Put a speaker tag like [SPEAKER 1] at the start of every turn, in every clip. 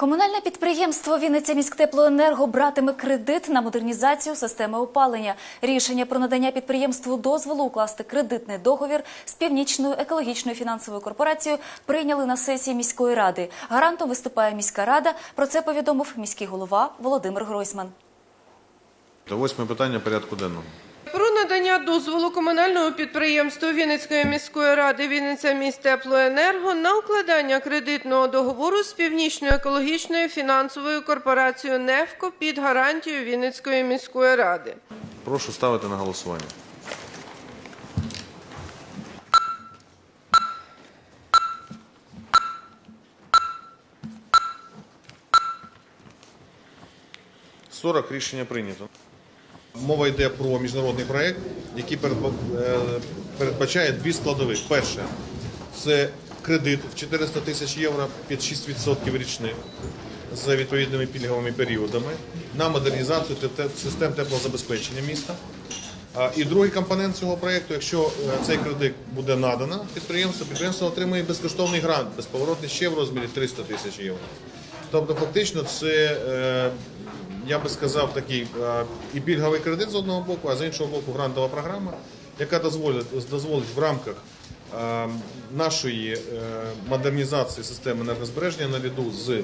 [SPEAKER 1] Комунальне підприємство Вінниця міськтеплоенерго братиме кредит на модернізацію системи опалення. Рішення про надання підприємству дозволу укласти кредитний договір з північною екологічною фінансовою корпорацією прийняли на сесії міської ради. Гарантом виступає міська рада. Про це повідомив міський голова Володимир Гройсман.
[SPEAKER 2] Та Восьме питання порядку денного.
[SPEAKER 3] Дозволу комунальному підприємству Вінницької міської ради Вінниця міськтеплоенерго на укладання кредитного договору з північною екологічною фінансовою корпорацією «Нефко» під гарантією Вінницької міської ради.
[SPEAKER 2] Прошу ставити на голосування. Сорок рішення прийнято.
[SPEAKER 4] Мова йде про міжнародний проект, який е, передбачає дві складових. Перше це кредит в 400 тисяч євро під 6% річних з відповідними пільговими періодами на модернізацію те- те- систем теплозабезпечення міста. І другий компонент цього проекту, якщо е, цей кредит буде надано підприємству, підприємство отримує безкоштовний грант, безповоротний ще в розмірі 300 тисяч євро. Тобто, фактично, це е, я би сказав такий е, і пільговий кредит з одного боку, а з іншого боку, грантова програма, яка дозволить дозволить в рамках е, нашої е, модернізації системи енергозбереження наряду з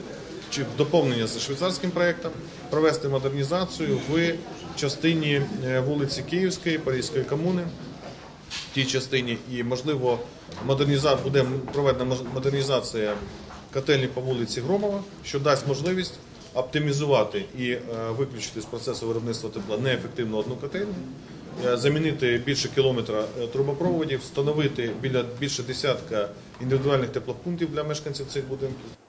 [SPEAKER 4] чи доповнення з швейцарським проектом провести модернізацію в частині вулиці Київської, Паризької комуни. В тій частині, і можливо модерніза... буде проведена модернізація котельні по вулиці Громова, що дасть можливість оптимізувати і е, виключити з процесу виробництва тепла неефективну одну котельню, е, замінити більше кілометра е, трубопроводів, встановити біля більше десятка індивідуальних теплопунктів для мешканців цих будинків.